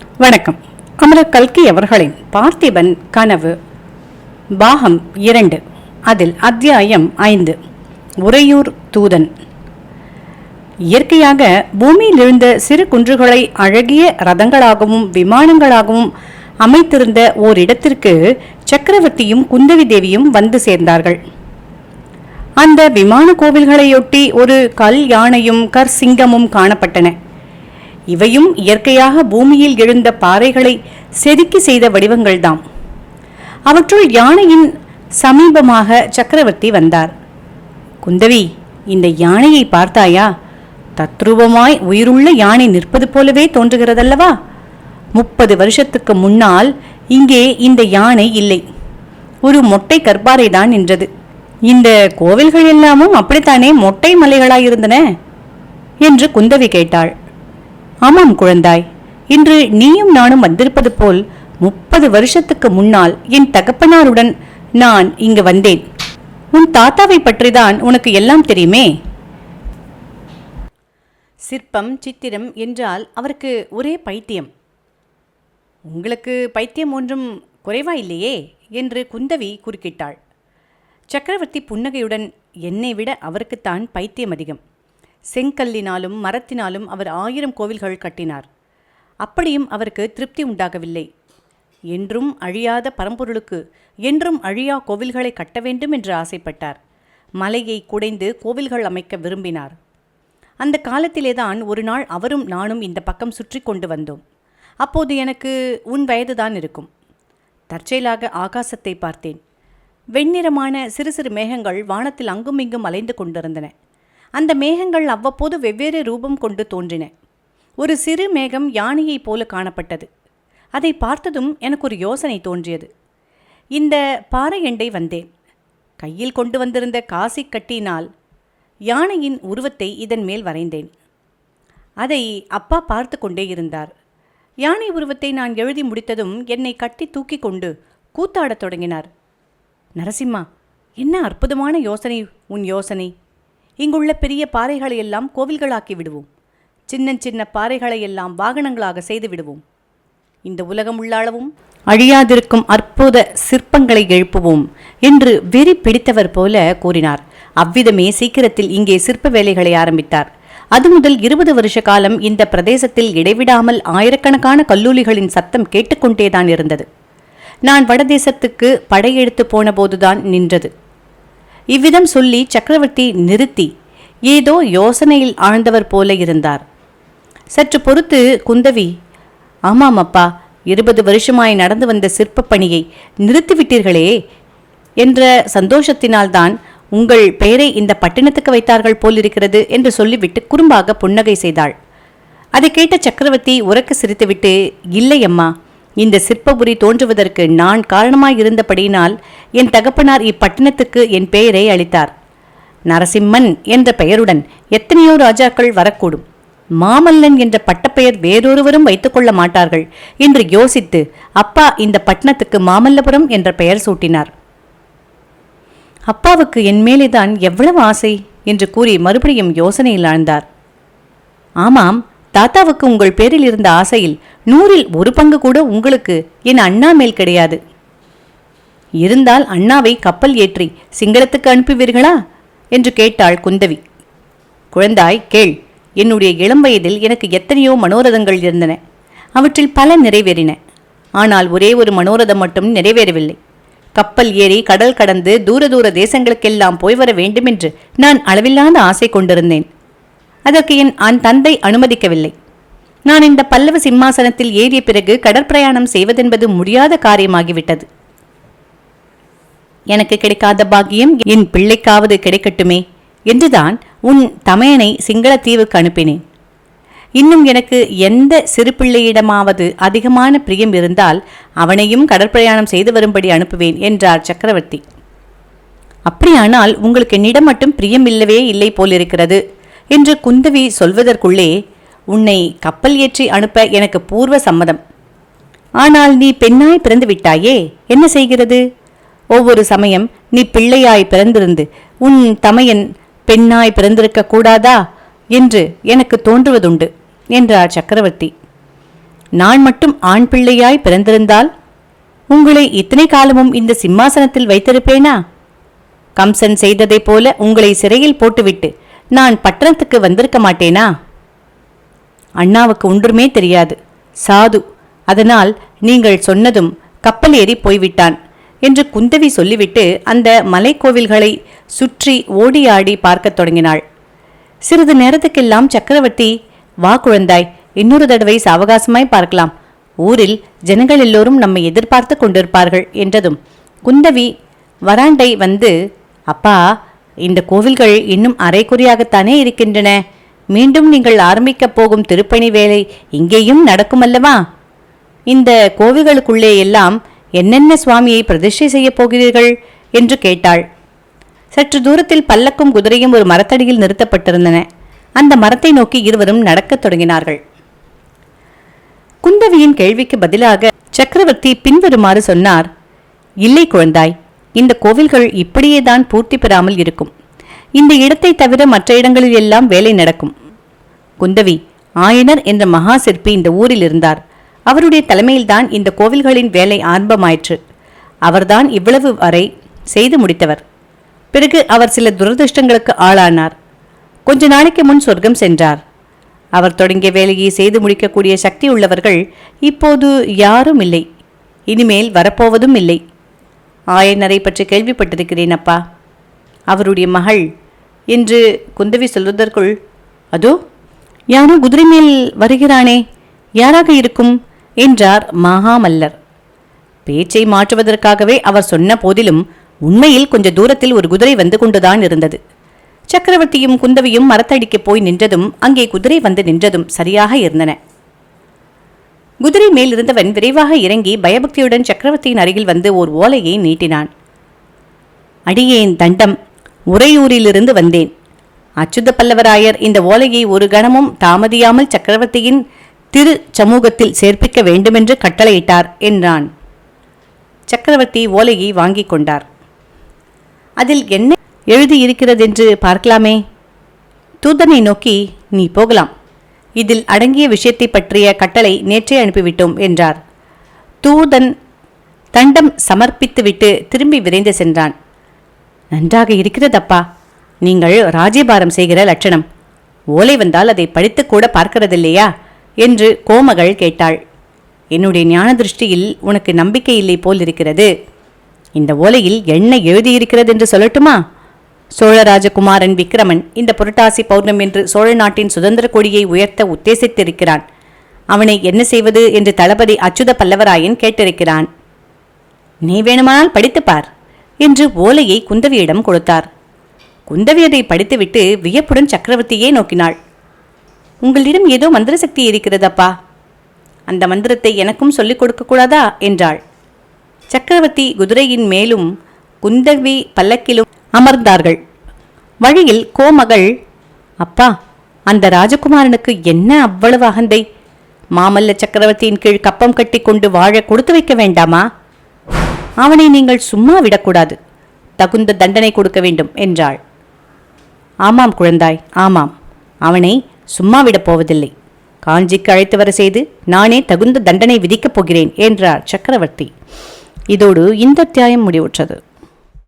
வணக்கம். அமரர் கல்கி அவர்களின் பார்த்திபன் கனவு பாகம் இரண்டு அதில் அத்தியாயம் ஐந்து உறையூர் தூதன். இயற்கையாக பூமியில் சிறு குன்றுகளை அழகிய ரதங்களாகவும் விமானங்களாகவும் அமைத்திருந்த ஓரிடத்திற்கு சக்கரவர்த்தியும் குந்தவி தேவியும் வந்து சேர்ந்தார்கள். அந்த விமான கோவில்களையொட்டி ஒரு கல் யானையும் கர் சிங்கமும் காணப்பட்டன. இவையும் இயற்கையாக பூமியில் எழுந்த பாறைகளை செதுக்கி செய்த வடிவங்கள்தாம். அவற்றுள் யானையின் சமீபமாக சக்கரவர்த்தி வந்தார். குந்தவி இந்த யானையை பார்த்தாயா? தத்ரூபமாய் உயிருள்ள யானை நிற்பது போலவே தோன்றுகிறதல்லவா? முப்பது வருஷத்துக்கு முன்னால் இங்கே இந்த யானை இல்லை. ஒரு மொட்டை கற்பாறை தான் நின்றது. இந்த கோவில்கள் எல்லாமும் அப்படித்தானே மொட்டை மலைகளாயிருந்தன? என்று குந்தவி கேட்டாள். ஆமாம் குழந்தாய். இன்று நீயும் நானும் வந்திருப்பது போல் முப்பது வருஷத்துக்கு முன்னால் என் தகப்பனாருடன் நான் இங்கு வந்தேன். உன் தாத்தாவை பற்றிதான் உனக்கு எல்லாம் தெரியுமே? சிற்பம் சித்திரம் என்றால் அவருக்கு ஒரே பைத்தியம். உங்களுக்கு பைத்தியம் ஒன்றும் குறைவா இல்லையே? என்று குந்தவி குறுக்கிட்டாள். சக்கரவர்த்தி புன்னகையுடன் என்னை விட அவருக்குத்தான் பைத்தியம் அதிகம். செங்கல்லினாலும் மரத்தினாலும் அவர் ஆயிரம் கோவில்கள் கட்டினார். அப்படியும் அவருக்கு திருப்தி உண்டாகவில்லை. என்றும் அழியாத பரம்பொருளுக்கு என்றும் அழியா கோவில்களை கட்ட வேண்டும் என்று ஆசைப்பட்டார். மலையை குடைந்து கோவில்கள் அமைக்க விரும்பினார். அந்த காலத்திலேதான் ஒரு நாள் அவரும் நானும் இந்த பக்கம் சுற்றி கொண்டு வந்தோம். அப்போது எனக்கு உன் வயதுதான் இருக்கும். தற்செயலாக ஆகாசத்தை பார்த்தேன். வெண்ணிறமான சிறு சிறு மேகங்கள் வானத்தில் அங்கும் இங்கும் அலைந்து கொண்டிருந்தன. அந்த மேகங்கள் அவ்வப்போது வெவ்வேறு ரூபம் கொண்டு தோன்றின. ஒரு சிறு மேகம் யானையைப் போல காணப்பட்டது. அதை பார்த்ததும் எனக்கு ஒரு யோசனை தோன்றியது. இந்த பாறை எண்டை வந்தேன். கையில் கொண்டு வந்திருந்த காசி கட்டினால் யானையின் உருவத்தை இதன் மேல் வரைந்தேன். அதை அப்பா பார்த்து கொண்டே இருந்தார். யானை உருவத்தை நான் எழுதி முடித்ததும் என்னை கட்டி தூக்கி கொண்டு கூத்தாடத் தொடங்கினார். நரசிம்மா என்ன அற்புதமான யோசனை உன் யோசனை? இங்குள்ள பெரிய பாறைகளை எல்லாம் கோவில்களாக்கி விடுவோம். சின்ன சின்ன பாறைகளை எல்லாம் வாகனங்களாக செய்து விடுவோம். இந்த உலகம் உள்ளளவும் அழியாதிருக்கும் அற்புத சிற்பங்களை எழுப்புவோம் என்று வெறி பிடித்தவர் போல கூறினார். அவ்விதமே சீக்கிரத்தில் இங்கே சிற்ப வேலைகளை ஆரம்பித்தார். அது முதல் இருபது வருஷ காலம் இந்த பிரதேசத்தில் இடைவிடாமல் ஆயிரக்கணக்கான கல்லூலிகளின் சத்தம் கேட்டுக்கொண்டேதான் இருந்தது. நான் வடதேசத்துக்கு படையெடுத்து போனபோதுதான் நின்றது. இவ்விதம் சொல்லி சக்கரவர்த்தி நிறுத்தி ஏதோ யோசனையில் ஆழ்ந்தவர் போல இருந்தார். சற்று பொறுத்து குந்தவி ஆமாம் அப்பா இருபது வருஷமாய் நடந்து வந்த சிற்பப் பணியை நிறுத்திவிட்டீர்களே என்ற சந்தோஷத்தினால்தான் உங்கள் பெயரை இந்த பட்டினத்துக்கு வைத்தார்கள் போலிருக்கிறது என்று சொல்லிவிட்டு குறும்பாக புன்னகை செய்தாள். அதை கேட்ட சக்கரவர்த்தி உறக்க சிரித்துவிட்டு இல்லை அம்மா இந்த சிற்பபுரி தோன்றுவதற்கு நான் காரணமாயிருந்தபடியினால் என் தகப்பனார் இப்பட்டினத்துக்கு என் பெயரை அளித்தார். நரசிம்மன் என்ற பெயருடன் எத்தனையோ ராஜாக்கள் வரக்கூடும். மாமல்லன் என்ற பட்டப்பெயர் வேறொருவரும் வைத்துக்கொள்ள மாட்டார்கள் என்று யோசித்து அப்பா இந்த பட்டணத்துக்கு மாமல்லபுரம் என்ற பெயர் சூட்டினார். அப்பாவுக்கு என் மேலேதான் எவ்வளவு ஆசை? என்று கூறி மறுபடியும் யோசனையில் ஆழ்ந்தார். ஆமாம் தாத்தாவுக்கு உங்கள் பேரில் இருந்த ஆசையில் நூறில் ஒரு பங்கு கூட உங்களுக்கு என் அண்ணா மேல் கிடையாது. இருந்தால் அண்ணாவை கப்பல் ஏற்றி சிங்களத்துக்கு அனுப்புவீர்களா? என்று கேட்டாள் குந்தவி. குழந்தாய் கேள். என்னுடைய இளம் வயதில் எனக்கு எத்தனையோ மனோரதங்கள் இருந்தன. அவற்றில் பல நிறைவேறின. ஆனால் ஒரே ஒரு மனோரதம் மட்டும் நிறைவேறவில்லை. கப்பல் ஏறி கடல் கடந்து தூர தூர தேசங்களுக்கெல்லாம் போய் வர வேண்டுமென்று நான் அளவில்லாத ஆசை கொண்டிருந்தேன். அதற்கு என் அன் தந்தை அனுமதிக்கவில்லை. நான் இந்த பல்லவ சிம்மாசனத்தில் ஏறிய பிறகு கடற்பிரயாணம் செய்வதென்பது முடியாத காரியமாகிவிட்டது. எனக்கு கிடைக்காத பாக்கியம் என் பிள்ளைக்காவது கிடைக்கட்டுமே என்றுதான் உன் தமையனை சிங்களத்தீவுக்கு அனுப்பினேன். இன்னும் எனக்கு எந்த சிறு பிள்ளையிடமாவது அதிகமான பிரியம் இருந்தால் அவனையும் கடற்பிரயாணம் செய்து வரும்படி அனுப்புவேன் என்றார் சக்கரவர்த்தி. அப்படியானால் உங்களுக்கு என்னிடம் மட்டும் பிரியம் இல்லவே இல்லை போலிருக்கிறது. என்று குந்தவி சொல்வதற்குள்ளே உன்னை கப்பல் ஏற்றி அனுப்ப எனக்கு பூர்வ சம்மதம். ஆனால் நீ பெண்ணாய் பிறந்து விட்டாயே என்ன செய்கிறது? ஒவ்வொரு சமயம் நீ பிள்ளையாய் பிறந்திருந்து உன் தமையன் பெண்ணாய் பிறந்திருக்க கூடாதா? என்று எனக்கு தோன்றுவதுண்டு என்றார் சக்கரவர்த்தி. நான் மட்டும் ஆண் பிள்ளையாய் பிறந்திருந்தால் உங்களை இத்தனை காலமும் இந்த சிம்மாசனத்தில் வைத்திருப்பேனா? கம்சன் செய்ததைப் போல உங்களை சிறையில் போட்டுவிட்டு நான் பட்டணத்துக்கு வந்திருக்க மாட்டேனா? அண்ணாவுக்கு ஒன்றுமே தெரியாது. சாது அதனால் நீங்கள் சொன்னதும் கப்பல் ஏறி போய்விட்டான் என்று குந்தவி சொல்லிவிட்டு அந்த மலைக்கோவில்களை சுற்றி ஓடியாடி பார்க்கத் தொடங்கினாள். சிறிது நேரத்துக்கெல்லாம் சக்கரவர்த்தி வா குழந்தாய் இன்னொரு தடவை சாவகாசமாய் பார்க்கலாம். ஊரில் ஜனங்கள் எல்லோரும் நம்மை எதிர்பார்த்து கொண்டிருப்பார்கள் என்றதும் குந்தவி வராண்டை வந்து அப்பா இந்த கோவில்கள் இன்னும் அரைக்குறையாகத்தானே இருக்கின்றன. மீண்டும் நீங்கள் ஆரம்பிக்கப் போகும் திருப்பணி வேலை இங்கேயும் நடக்குமல்லவா? இந்த கோவில்களுக்குள்ளே எல்லாம் என்னென்ன சுவாமியை பிரதிஷ்டை செய்யப் போகிறீர்கள்? என்று கேட்டாள். சற்று தூரத்தில் பல்லக்கும் குதிரையும் ஒரு மரத்தடியில் நிறுத்தப்பட்டிருந்தன. அந்த மரத்தை நோக்கி இருவரும் நடக்கத் தொடங்கினார்கள். குந்தவியின் கேள்விக்கு பதிலாக சக்கரவர்த்தி பின்வருமாறு சொன்னார் இல்லை குழந்தாய் இந்த கோவில்கள் இப்படியே தான் பூர்த்தி பெறாமல் இருக்கும். இந்த இடத்தை தவிர மற்ற இடங்களில் எல்லாம் வேலை நடக்கும். குந்தவி ஆயனர் என்ற மகா சிற்பி இந்த ஊரில் இருந்தார். அவருடைய தலைமையில்தான் இந்த கோவில்களின் வேலை ஆரம்பமாயிற்று. அவர்தான் இவ்வளவு வரை செய்து முடித்தவர். பிறகு அவர் சில துரதிருஷ்டங்களுக்கு ஆளானார். கொஞ்ச நாளைக்கு முன் சொர்க்கம் சென்றார். அவர் தொடங்கிய வேலையை செய்து முடிக்கக்கூடிய சக்தி உள்ளவர்கள் இப்போது யாரும் இல்லை. இனிமேல் வரப்போவதும் இல்லை. ஆயனரை பற்றி கேள்விப்பட்டிருக்கிறேன் அப்பா. அவருடைய மகள் என்று குந்தவி சொல்வதற்குள் அதோ யாரோ குதிரை மேல் வருகிறானே யாராக இருக்கும்? என்றார் மகாமல்லர் பேச்சை மாற்றுவதற்காகவே அவர் சொன்ன போதிலும் உண்மையில் கொஞ்ச தூரத்தில் ஒரு குதிரை வந்து கொண்டுதான் இருந்தது. சக்கரவர்த்தியும் குந்தவியும் மரத்தடிக்கு போய் நின்றதும் அங்கே குதிரை வந்து நின்றதும் சரியாக இருந்தன. குதிரை மேல் இருந்தவன் விரைவாக இறங்கி பயபக்தியுடன் சக்கரவர்த்தியின் அருகில் வந்து ஓர் ஓலையை நீட்டினான். அடியேன் தண்டம் உறையூரிலிருந்து வந்தேன். அச்சுத பல்லவராயர் இந்த ஓலையை ஒரு கணமும் தாமதியாமல் சக்கரவர்த்தியின் திரு சமூகத்தில் சேர்ப்பிக்க வேண்டுமென்று கட்டளையிட்டார் என்றான். சக்கரவர்த்தி ஓலையை வாங்கிக் கொண்டார். அதில் என்ன எழுதியிருக்கிறதென்று பார்க்கலாமே. தூதனை நோக்கி நீ போகலாம். இதில் அடங்கிய விஷயத்தை பற்றிய கட்டளை நேற்றே அனுப்பிவிட்டோம் என்றார். தூதன் தண்டம் சமர்ப்பித்துவிட்டு திரும்பி விரைந்து சென்றான். நன்றாக இருக்கிறதப்பா. நீங்கள் ராஜ்யபாரம் செய்கிற லட்சணம். ஓலை வந்தால் அதை படித்து கூட பார்க்கிறதில்லையா? என்று கோமகள் கேட்டாள். என்னுடைய ஞான திருஷ்டியில் உனக்கு நம்பிக்கை இல்லை போல் இருக்கிறது இந்த ஓலையில் என்ன எழுதியிருக்கிறது என்று சொல்லட்டுமா? சோழராஜகுமாரன் விக்ரமன் இந்த புரட்டாசி பௌர்ணம் என்று சோழ நாட்டின் சுதந்திர கொடியை உயர்த்த உத்தேசித்திருக்கிறான். அவனை என்ன செய்வது என்று தளபதி அச்சுத பல்லவராயன் கேட்டிருக்கிறான். நீ வேணுமானால் படித்துப்பார் என்று ஓலையை குந்தவியிடம் கொடுத்தார். குந்தவி அதை படித்துவிட்டு வியப்புடன் சக்கரவர்த்தியே நோக்கினாள். உங்களிடம் ஏதோ மந்திர சக்தி இருக்கிறதப்பா? அந்த மந்திரத்தை எனக்கும் சொல்லிக் கொடுக்கக்கூடாதா? என்றாள். சக்கரவர்த்தி குதிரையின் மேலும் குந்தவி பல்லக்கிலும் அமர்ந்தார்கள். வழியில் கோமகள் அப்பா அந்த ராஜகுமாரனுக்கு என்ன அவ்வளவு அகந்தை? மாமல்ல சக்கரவர்த்தியின் கீழ் கப்பம் கட்டி கொண்டு வாழ கொடுத்து வைக்க வேண்டாமா? அவனை நீங்கள் சும்மா விடக்கூடாது. தகுந்த தண்டனை கொடுக்க வேண்டும் என்றாள். ஆமாம் குழந்தாய் ஆமாம். அவனை சும்மா விடப் போவதில்லை. காஞ்சிக்கு அழைத்து வர செய்து நானே தகுந்த தண்டனை விதிக்கப் போகிறேன் என்றார் சக்கரவர்த்தி. இதோடு இந்த அத்தியாயம் முடிவுற்றது.